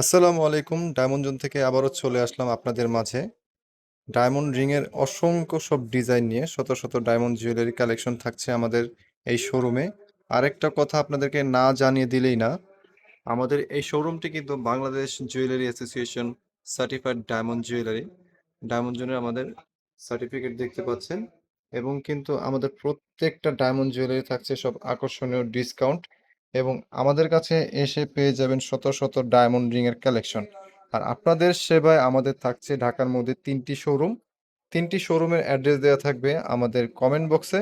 আসসালামু আলাইকুম। Diamond zone থেকে আবারও চলে আসলাম আপনাদের মাঝে। ডায়মন্ড রিংয়ের অসংখ্য সব ডিজাইন নিয়ে শত শত ডায়মন্ড জুয়েলারি কালেকশন থাকছে আমাদের এই শোরুমে আরেকটা কথা আপনাদেরকে না জানিয়ে দিলেই না, আমাদের এই শোরুমটি কিন্তু Bangladesh jewellery association certified diamond jewellery diamond জোনের আমাদের সার্টিফিকেট দেখতে পাচ্ছেন এবং কিন্তু আমাদের প্রত্যেকটা ডায়মন্ড জুয়েলারি থাকছে সব আকর্ষণীয় ডিসকাউন্ট এবং আমাদের কাছে এসে পেয়ে যাবেন শত শত ডায়মন্ড রিংয়ের কালেকশন। আর আপনাদের সেবায় আমাদের থাকছে ঢাকার মধ্যে তিনটি শোরুম। তিনটি শোরুমের অ্যাড্রেস দেওয়া থাকবে আমাদের কমেন্ট বক্সে।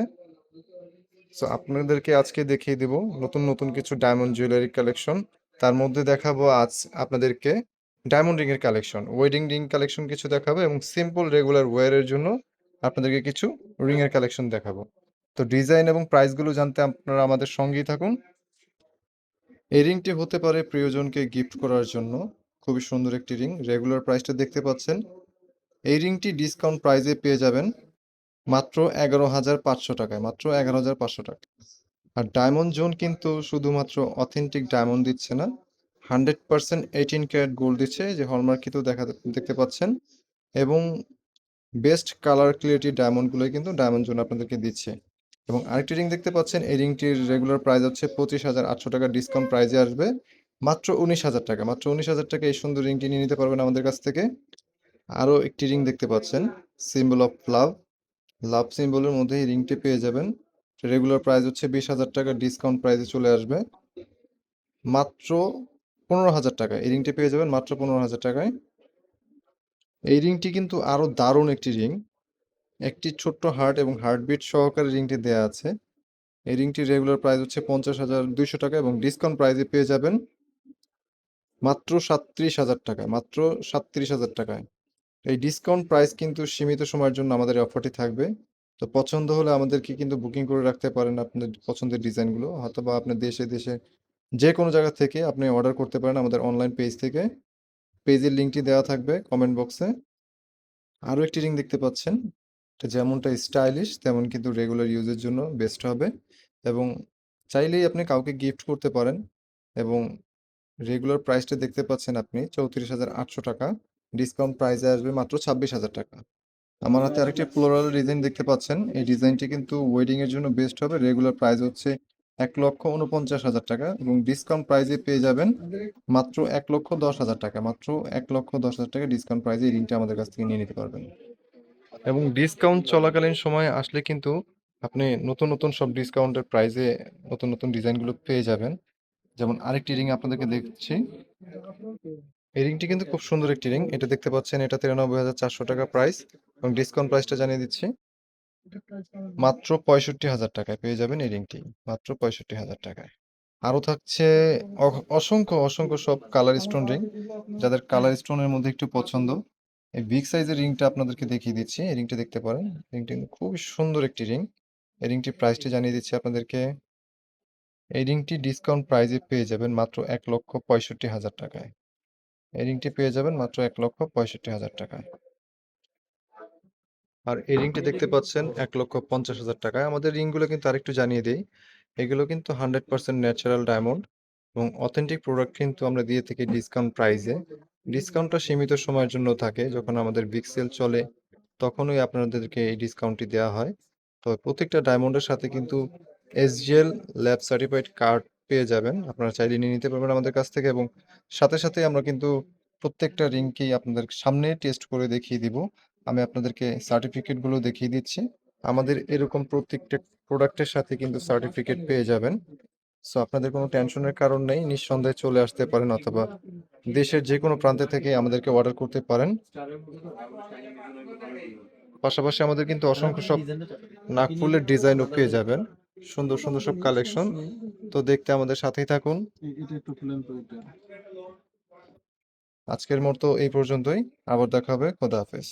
সো আপনাদেরকে আজকে দেখিয়ে দেব নতুন নতুন কিছু ডায়মন্ড জুয়েলারি কালেকশন। তার মধ্যে দেখাবো আজ আপনাদেরকে ডায়মন্ড রিংয়ের কালেকশন। ওয়েডিং রিং কালেকশন কিছু দেখাবো এবং সিম্পল, রেগুলার ওয়্যারের জন্য আপনাদেরকে কিছু রিংয়ের কালেকশন দেখাবো। তো ডিজাইন এবং প্রাইসগুলো জানতে আপনারা আমাদের সঙ্গেই থাকুন। এই রিংটি হতে পারে প্রিয়জনকে গিফট করার জন্য। খুবই সুন্দর একটি রিং। রেগুলার প্রাইসটা দেখতে পাচ্ছেন। এই রিংটি ডিসকাউন্ট প্রাইসে পেয়ে যাবেন মাত্র এগারো হাজার পাঁচশো টাকায়, মাত্র এগারো হাজার পাঁচশো টাকা আর ডায়মন্ড জোন কিন্তু শুধুমাত্র অথেন্টিক ডায়মন্ড দিচ্ছে না, hundred percent eighteen carat gold দিচ্ছে যে হলমার্কিত দেখা দেখতে পাচ্ছেন। এবং বেস্ট কালার ক্লিয়ারিটি ডায়মন্ডগুলোই কিন্তু ডায়মন্ড জোন আপনাদেরকে দিচ্ছে। এবং আরেকটি রিং দেখতে পাচ্ছেন, এই রিংটির রেগুলার প্রাইস হচ্ছে পঁচিশ হাজার আটশো টাকা ডিসকাউন্ট প্রাইজে আসবে মাত্র উনিশ হাজার টাকা, মাত্র উনিশ হাজার টাকা এই সুন্দর রিংটি নিয়ে নিতে পারবেন আমাদের কাছ থেকে। আরও একটি রিং দেখতে পাচ্ছেন সিম্বল অফ লাভ লাভ সিম্বলের মধ্যে এই রিংটি পেয়ে যাবেন। রেগুলার প্রাইস হচ্ছে বিশ হাজার টাকা ডিসকাউন্ট প্রাইসে চলে আসবে মাত্র পনেরো হাজার টাকা, এই রিংটি পেয়ে যাবেন মাত্র পনেরো হাজার টাকায়। এই রিংটি কিন্তু আরও দারুণ একটি রিং একটি ছোট্ট হার্ট এবং হার্টবিট সহকারে রিংটি দেয়া আছে। এই রিংটির রেগুলার প্রাইস হচ্ছে পঞ্চাশ হাজার দুইশো টাকা এবং ডিসকাউন্ট প্রাইসে পেয়ে যাবেন মাত্র সাতত্রিশ হাজার টাকা, মাত্র সাতত্রিশ হাজার টাকায়। এই ডিসকাউন্ট প্রাইস কিন্তু সীমিত সময়ের জন্য আমাদের অফারটি থাকবে। তো পছন্দ হলে আমাদেরকে কিন্তু বুকিং করে রাখতে পারেন আপনাদের পছন্দের ডিজাইনগুলো অথবা আপনার দেশে দেশে যে কোনো জায়গা থেকে আপনি অর্ডার করতে পারেন আমাদের অনলাইন পেজ থেকে। পেজের লিঙ্কটি দেওয়া থাকবে কমেন্ট বক্সে। আরও একটি রিং দেখতে পাচ্ছেন। এটা যেমনটা স্টাইলিশ তেমন কিন্তু রেগুলার ইউজের জন্য বেস্ট হবে। এবং চাইলেই আপনি কাউকে গিফট করতে পারেন এবং রেগুলার প্রাইসটা দেখতে পাচ্ছেন আপনি চৌত্রিশ হাজার আটশো টাকা ডিসকাউন্ট প্রাইসে আসবে মাত্র ছাব্বিশ হাজার টাকা। আমার হাতে আরেকটি ফ্লোরাল ডিজাইন দেখতে পাচ্ছেন এই ডিজাইনটি কিন্তু ওয়েডিং এর জন্য বেস্ট হবে রেগুলার প্রাইস হচ্ছে এক লক্ষ উনপঞ্চাশ হাজার টাকা এবং ডিসকাউন্ট প্রাইসে পেয়ে যাবেন মাত্র এক লক্ষ দশ হাজার টাকা মাত্র এক লক্ষ দশ হাজার টাকা ডিসকাউন্ট প্রাইসে এই রিংটা আমাদের কাছ থেকে নিয়ে নিতে পারবেন। এবং ডিসকাউন্ট চলাকালীন সময়ে আসলে কিন্তু আপনি নতুন নতুন সব ডিসকাউন্টের প্রাইসে নতুন নতুন ডিজাইনগুলো পেয়ে যাবেন। যেমন আরেকটি রিং আপনাদেরকে দেখছি। এই রিংটি কিন্তু খুব সুন্দর একটি রিং এটা দেখতে পাচ্ছেন, এটা তিরানব্বই হাজার চারশো টাকা প্রাইস এবং ডিসকাউন্ট প্রাইসটা জানিয়ে দিচ্ছি। মাত্র পঁয়ষট্টি হাজার টাকায় পেয়ে যাবেন এই রিংটি মাত্র পঁয়ষট্টি হাজার টাকায়। আরও থাকছে অসংখ্য অসংখ্য সব কালার স্টোন রিং যাদের কালার স্টোনের মধ্যে একটু পছন্দ এই বিগ সাইজের রিংটা আপনাদেরকে দেখিয়ে দিচ্ছি। এই রিংটা দেখতে পারেন। রিংটি কিন্তু খুবই সুন্দর একটি রিং এই রিংটির প্রাইসটি জানিয়ে দিচ্ছি আপনাদেরকে। এই রিংটি ডিসকাউন্ট প্রাইসে পেয়ে যাবেন মাত্র এক লক্ষ পঁয়ষট্টি হাজার টাকায়। এই রিংটি পেয়ে যাবেন মাত্র এক লক্ষ পঁয়ষট্টি হাজার টাকায়। আর এই রিংটি দেখতে পাচ্ছেন এক লক্ষ পঞ্চাশ হাজার টাকায়। আমাদের রিংগুলো কিন্তু আরেকটু জানিয়ে দিই। এগুলো কিন্তু হান্ড্রেড পার্সেন্ট ন্যাচারাল ডায়মন্ড এবং অথেন্টিক প্রোডাক্ট কিন্তু আমরা দিয়ে থাকি ডিসকাউন্ট প্রাইসে ডিসকাউন্টটা সীমিত সময়ের জন্য থাকে, যখন আমাদের বিগ সেল চলে, তখনই আপনাদেরকে এই ডিসকাউন্টটি দেওয়া হয়। তো প্রত্যেকটা ডায়মন্ডের সাথে কিন্তু এসজিএল ল্যাব সার্টিফাইড কার্ড পেয়ে যাবেন। আপনারা চাইলে নিয়ে নিতে পারবেন আমাদের কাছ থেকে এবং সাথে সাথে আমরা কিন্তু প্রত্যেকটা রিংকেই আপনাদের সামনে টেস্ট করে দেখিয়ে দিব। আমি আপনাদেরকে সার্টিফিকেটগুলো দেখিয়ে দিচ্ছি। আমাদের এরকম প্রত্যেকটা প্রোডাক্টের সাথে কিন্তু সার্টিফিকেট পেয়ে যাবেন। সো আপনাদের কোনো টেনশনের কারণ নেই, নিঃসন্দেহে চলে আসতে পারেন অথবা দেশের যে কোনো প্রান্তে থেকে আমাদেরকে অর্ডার করতে পারেন। পাশাপাশি আমাদের কিন্তু অসংখ্য সব নাকফুলের ডিজাইনও পেয়ে যাবেন। সুন্দর সুন্দর সব কালেকশন তো দেখতে আমাদের সাথেই থাকুন। আজকের মতো এই পর্যন্তই। আবার দেখা হবে। খোদা হাফেজ।